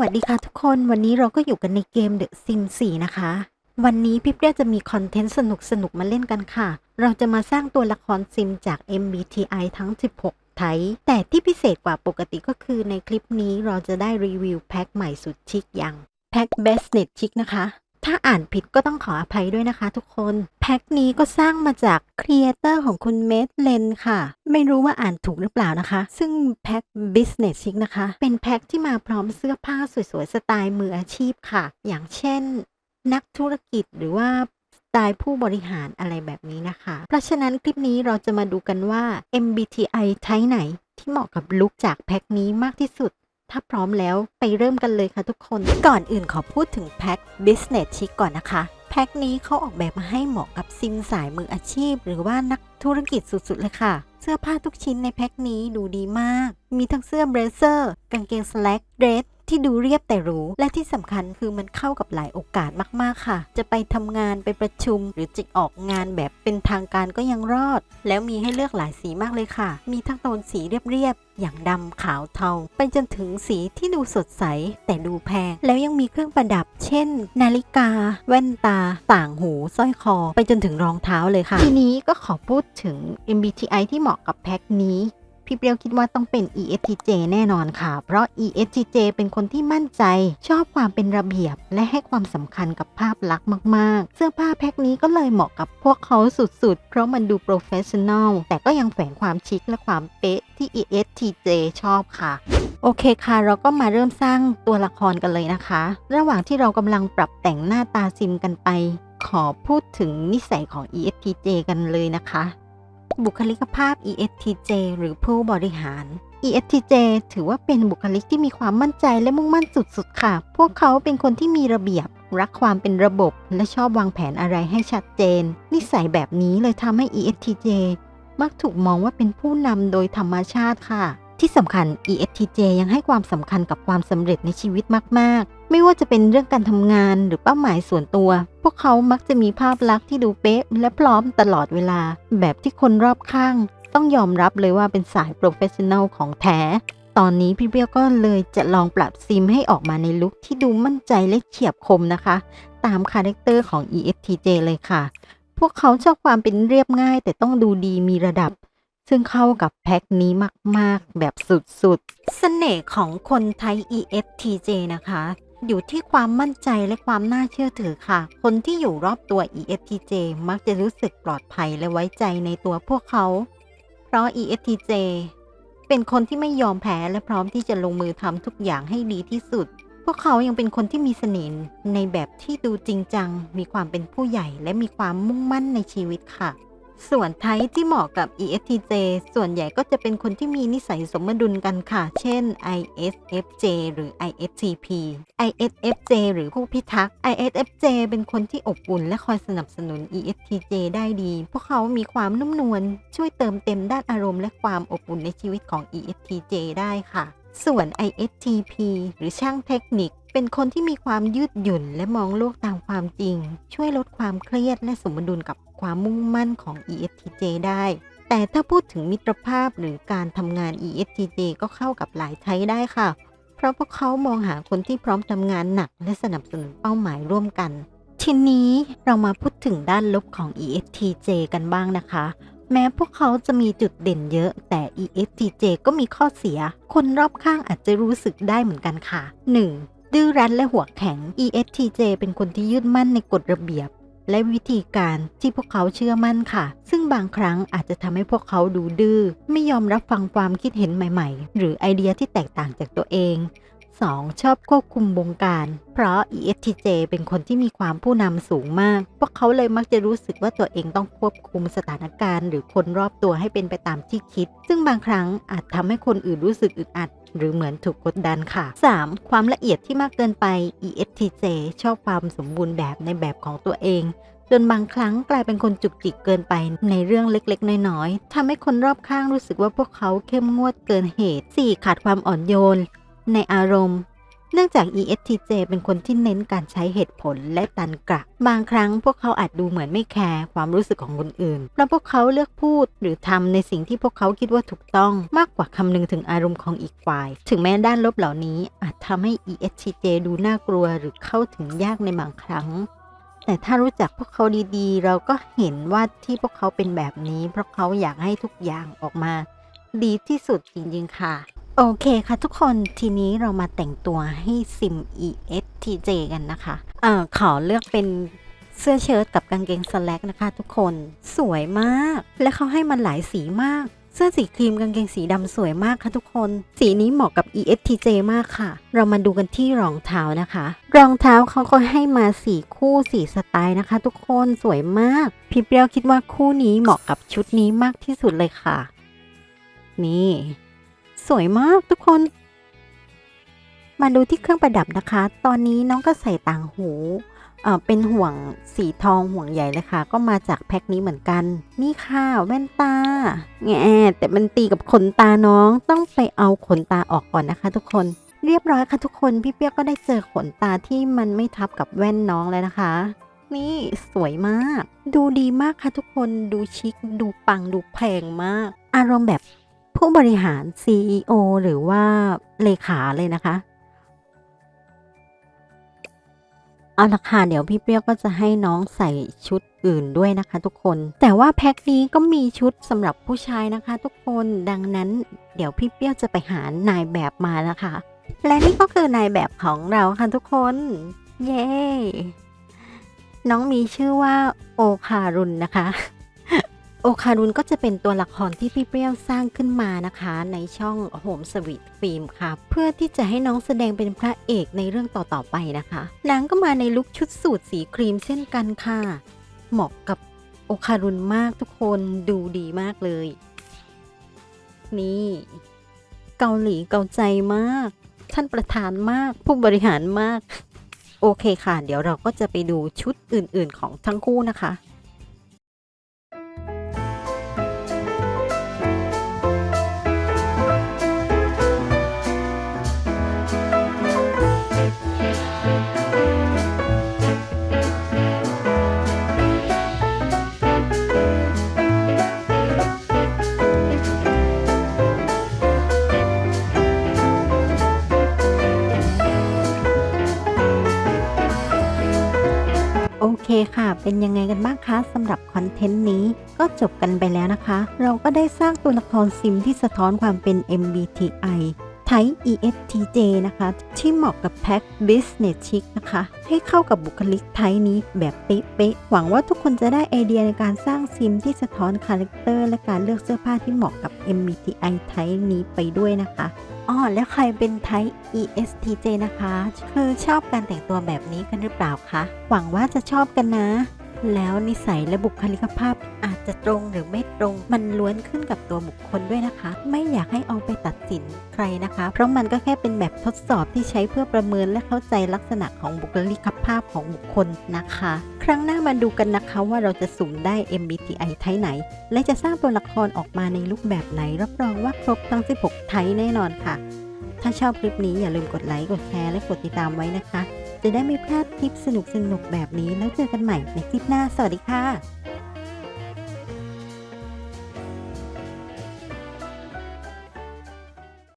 วัสดีค่ะทุกคนวันนี้เราก็อยู่กันในเกม The Sim 4นะคะ วันนี้พี่เปรี้ยจะมีคอนเทนต์สนุกสนุกมาเล่นกันค่ะ เราจะมาสร้างตัวละครซิมจาก MBTI ทั้ง 16 ไทยแต่ที่พิเศษกว่าปกติก็คือในคลิปนี้เราจะได้รีวิวแพ็คใหม่สุดชิคอย่างแพ็ค Best Net ชิคนะคะ ถ้าอ่านผิดก็ต้องขออภัยด้วยนะคะทุกคน แพ็คนี้ก็สร้างมาจากครีเอเตอร์ของคุณเมดเลนค่ะ ไม่รู้ว่าอ่านถูกหรือเปล่านะคะ ซึ่งแพ็ค Business Chic นะคะ เป็นแพ็คที่มาพร้อมเสื้อผ้าสวยๆ สไตล์มืออาชีพค่ะ อย่างเช่น นักธุรกิจหรือว่าสไตล์ผู้บริหารอะไรแบบนี้นะคะ เพราะฉะนั้นคลิปนี้เราจะมาดูกันว่า MBTI ไทยไหนที่เหมาะกับลุคจากแพ็คนี้มากที่สุด ถ้าพร้อมแล้วไปเริ่มกันเลยค่ะทุกคน ก่อนอื่นขอพูดถึงแพ็ค Business Chic ก่อนนะคะ แพ็คนี้เขาออกแบบมาให้เหมาะกับซิมสายมืออาชีพ หรือว่านักธุรกิจสุดๆเลยค่ะ เสื้อผ้าทุกชิ้นในแพ็คนี้ดูดีมาก มีทั้งเสื้อเบรเซอร์ กางเกงสแลกเดรส ที่ดูเรียบแต่หรูและที่สำคัญคือมันเข้ากับหลายโอกาสมากๆค่ะ จะไปทำงานไปประชุม หรือจะออกงานแบบเป็นทางการก็ยังรอด แล้วมีให้เลือกหลายสีมากเลยค่ะ มีทั้งโทนสีเรียบๆอย่างดำขาวเทา ไปจนถึงสีที่ดูสดใส แต่ดูแพง แล้วยังมีเครื่องประดับ เช่น นาฬิกา แว่นตา ต่างหูสร้อยคอ ไปจนถึงรองเท้าเลยค่ะ ทีนี้ก็ขอพูดถึง MBTI ที่เหมาะกับแพ็คนี้ พี่เปรียวคิดว่าต้องเป็น ESTJ แน่นอนค่ะ เพราะ ESTJ เป็นคนที่มั่นใจ ชอบความเป็นระเบียบ และให้ความสำคัญกับภาพลักษณ์มากๆ เสื้อผ้าแพ็คนี้ก็เลยเหมาะกับพวกเขาสุดๆ เพราะมันดูโปรเฟชชั่นอลแต่ก็ยังแฝงความชิคและความเป๊ะที่ ESTJ ชอบค่ะโอเคค่ะ เราก็มาเริ่มสร้างตัวละครกันเลยนะคะ ระหว่างที่เรากำลังปรับแต่งหน้าตาซิมกันไป ขอพูดถึงนิสัยของ ESTJ กันเลยนะคะ บุคลิกภาพ ESTJ หรือผู้บริหาร ESTJ ถือว่าเป็นบุคลิกที่มีความมั่นใจและมุ่งมั่นสุดๆ ค่ะ พวกเขาเป็นคนที่มีระเบียบ รักความเป็นระบบ และชอบวางแผนอะไรให้ชัดเจน นิสัยแบบนี้เลยทำให้ ESTJ มักถูกมองว่าเป็นผู้นำโดยธรรมชาติค่ะ ที่สำคัญ ESTJ ยังให้ความสำคัญกับความสำเร็จในชีวิตมากๆ ไม่ว่าจะเป็นเรื่องการทำงานหรือเป้าหมายส่วนตัว พวกเขามักจะมีภาพลักษณ์ที่ดูเป๊ะและพร้อมตลอดเวลา แบบที่คนรอบข้าง ต้องยอมรับเลยว่าเป็นสายโปรเฟชชั่น a ลของแท้ ตอนนี้พี่เบี้ยวก็เลยจะลองปรับซิมให้ออกมาในลุคที่ดูมั่นใจและเฉียบคมนะคะ ตามคาแรคเตอร์ของ ESTJ เลยค่ะ พวกเขาชอบความเป็นเรียบง่าย แต่ต้องดูดีมีระดับซึ่งเข้ากับแพ็คนี้มาก ๆ แบบสุด ๆ เสน่ห์ของคนไทย ESTJ นะคะ อยู่ที่ความมั่นใจและความน่าเชื่อถือค่ะ คนที่อยู่รอบตัว ESTJ มักจะรู้สึกปลอดภัยและไว้ใจในตัวพวกเขา เพราะ ESTJ เป็นคนที่ไม่ยอมแพ้และพร้อมที่จะลงมือทำทุกอย่างให้ดีที่สุด พวกเขายังเป็นคนที่มีเสน่ห์ในแบบที่ดูจริงจัง มีความเป็นผู้ใหญ่และมีความมุ่งมั่นในชีวิตค่ะ ส่วนไทป์ที่เหมาะกับ ESTJ ส่วนใหญ่ก็จะเป็นคนที่มีนิสัยสมดุลกันค่ะ เช่น ISFJ หรือ ISTP ISFJ หรือผู้พิทักษ์ ISFJ เป็นคนที่อบอุ่นและคอยสนับสนุน ESTJ ได้ดี พวกเขามีความนุ่มนวลช่วยเติมเต็มด้านอารมณ์และความอบอุ่นในชีวิตของ ESTJ ได้ค่ะ ส่วน ISTP หรือช่างเทคนิค เป็นคนที่มีความยืดหยุ่น และมองโลกตามความจริง ช่วยลดความเครียดและสมดุลกับความมุ่งมั่นของ ESTJ ได้ แต่ถ้าพูดถึงมิตรภาพหรือการทำงาน ESTJ ก็เข้ากับหลายไทยได้ค่ะ เพราะพวกเขามองหาคนที่พร้อมทำงานหนัก และสนับสนุนเป้าหมายร่วมกัน ทีนี้เรามาพูดถึงด้านลบของ ESTJ กันบ้างนะคะ แม้พวกเขาจะมีจุดเด่นเยอะ แต่ ESTJ ก็มีข้อเสีย คนรอบข้างอาจจะรู้สึกได้เหมือนกันค่ะ 1. ดื้อรั้นและหัวแข็ง ESTJ เป็นคนที่ยึดมั่นในกฎระเบียบ และวิธีการที่พวกเขาเชื่อมั่นค่ะ ซึ่งบางครั้งอาจจะทำให้พวกเขาดูดื้อ ไม่ยอมรับฟังความคิดเห็นใหม่ ๆ หรือไอเดียที่แตกต่างจากตัวเอง 2. ชอบควบคุมวงการ เพราะ ESTJ เป็นคนที่มีความผู้นำสูงมาก พวกเขาเลยมักจะรู้สึกว่าตัวเองต้องควบคุมสถานการณ์ หรือคนรอบตัวให้เป็นไปตามที่คิด ซึ่งบางครั้งอาจทำให้คนอื่นรู้สึกอึดอัดหรือเหมือนถูกกดดันค่ะ 3. ความละเอียดที่มากเกินไป ESTJ ชอบความสมบูรณ์แบบในแบบของตัวเองจนบางครั้งกลายเป็นคนจุกจิกเกินไปในเรื่องเล็กๆ น้อยๆทำให้คนรอบข้างรู้สึกว่าพวกเขาเข้มงวดเกินเหตุ 4. ขาดความอ่อนโยน ในอารมณ์ เนื่องจาก ESTJ เป็นคนที่เน้นการใช้เหตุผลและตันกระบางครั้งพวกเขาอาจดูเหมือนไม่แคร์ความรู้สึกของคนอื่น เพราะพวกเขาเลือกพูดหรือทำในสิ่งที่พวกเขาคิดว่าถูกต้องมากกว่าคำนึงถึงอารมณ์ของอีกฝ่าย ถึงแม้ด้านลบเหล่านี้อาจทำให้ ESTJ ดูน่ากลัวหรือเข้าถึงยากในบางครั้งแต่ถ้ารู้จักพวกเขาดีๆ เราก็เห็นว่าที่พวกเขาเป็นแบบนี้ เพราะเขาอยากให้ทุกอย่างออกมา ดีที่สุดจริงๆค่ะ โอเคค่ะทุกคนทีนี้เรามาแต่งตัวให้ซิม ESTJ กันนะคะเอ่อขอเลือกเป็นเสื้อเชิ้ตกับกางเกงสแลกนะคะ ทุกคนสวยมาก และเขาให้มันหลายสีมาก เสื้อสีครีมกางเกงสีดำสวยมากค่ะทุกคน สีนี้เหมาะกับ ESTJ มากค่ะ เรามาดูกันที่รองเท้านะคะ รองเท้าเขาก็ให้มาสีคู่สีสไตล์นะคะ ทุกคนสวยมาก พี่เปรี้ยวคิดว่าคู่นี้เหมาะกับชุดนี้มากที่สุดเลยค่ะ นี่ สวยมากทุกคน มาดูที่เครื่องประดับนะคะ ตอนนี้น้องก็ใส่ต่างหูเอ่อเป็นห่วงสีทองห่วงใหญ่เลยค่ะ ก็มาจากแพ็คนี้เหมือนกัน นี่ค่ะแว่นตาแง่แต่มันตีกับขนตาน้องต้องไปเอาขนตาออกก่อนนะคะ ทุกคน เรียบร้อยค่ะทุกคนพี่เปียกก็ได้เจอขนตาที่มันไม่ทับกับแว่นน้องแล้วนะคะ นี่สวยมาก ดูดีมากค่ะทุกคนดูชิคดูปังดูแพงมาก อารมณ์แบบ ผู้บริหาร CEO หรือว่าเลขาเลยนะคะ เอาละค่ะเดี๋ยวพี่เปรี้ยวก็จะให้น้องใส่ชุดอื่นด้วยนะคะ ทุกคน แต่ว่าแพ็คนี้ก็มีชุดสำหรับผู้ชายนะคะ ทุกคนดังนั้น เดี๋ยวพี่เปรี้ยวจะไปหานายแบบมานะคะ และนี่ก็คือนายแบบของเราค่ะทุกคน เย้น้องมีชื่อว่าโอคารุนนะคะ โอคารุนก็จะเป็นตัวละครที่พี่เปรี้ยวสร้างขึ้นมานะคะ ในช่องโฮมสวีทฟิล์มค่ะ เพื่อที่จะให้น้องแสดงเป็นพระเอกในเรื่องต่อๆไปนะคะนางก็มาในลุคชุดสูทสีครีมเช่นกันค่ะ เหมาะกับโอคารุนมากทุกคนดูดีมากเลย นี่ เกาหลีเกาใจมาก ท่านประธานมากผู้บริหารมาก โอเคค่ะ เดี๋ยวเราก็จะไปดูชุดอื่นๆของทั้งคู่นะคะ ค่ะ เป็นยังไงกันบ้างคะสำหรับคอนเทนต์นี้ก็จบกันไปแล้วนะคะ เราก็ได้สร้างตัวละครซิมที่สะท้อนความเป็น MBTI ไท ESTJ นะคะ ที่เหมาะกับแพ็ค Business Chic นะคะ ให้เข้ากับบุคลิกไทนี้แบบเป๊ะๆหวังว่าทุกคนจะได้ไอเดียในการสร้างซิมที่สะท้อนคาแรคเตอร์และการเลือกเสื้อผ้าที่เหมาะกับ MBTI ไทนี้ไปด้วยนะคะ อ๋อแล้วใครเป็นไท ESTJ นะคะ คือชอบการแต่งตัวแบบนี้กันหรือเปล่าคะ หวังว่าจะชอบกันนะ แล้วนิสัยและบุคลิกภาพอาจจะตรงหรือไม่ตรง มันล้วนขึ้นกับตัวบุคคลด้วยนะคะ ไม่อยากให้เอาไปตัดสินใครนะคะ เพราะมันก็แค่เป็นแบบทดสอบที่ใช้เพื่อประเมินและเข้าใจลักษณะของบุคลิกภาพของบุคคลนะคะ ครั้งหน้ามาดูกันนะคะว่าเราจะสุ่มได้ MBTI ไทยไหน และจะสร้างตัวละครออกมาในรูปแบบไหน รับรองว่าครบทั้ง 16 ไทยแน่นอนค่ะ ถ้าชอบคลิปนี้อย่าลืมกดไลค์กดแชร์และกดติดตามไว้นะคะ จะได้ไม่พลาดคลิปสนุกๆแบบนี้ แล้วเจอกันใหม่ในคลิปหน้า สวัสดีค่ะ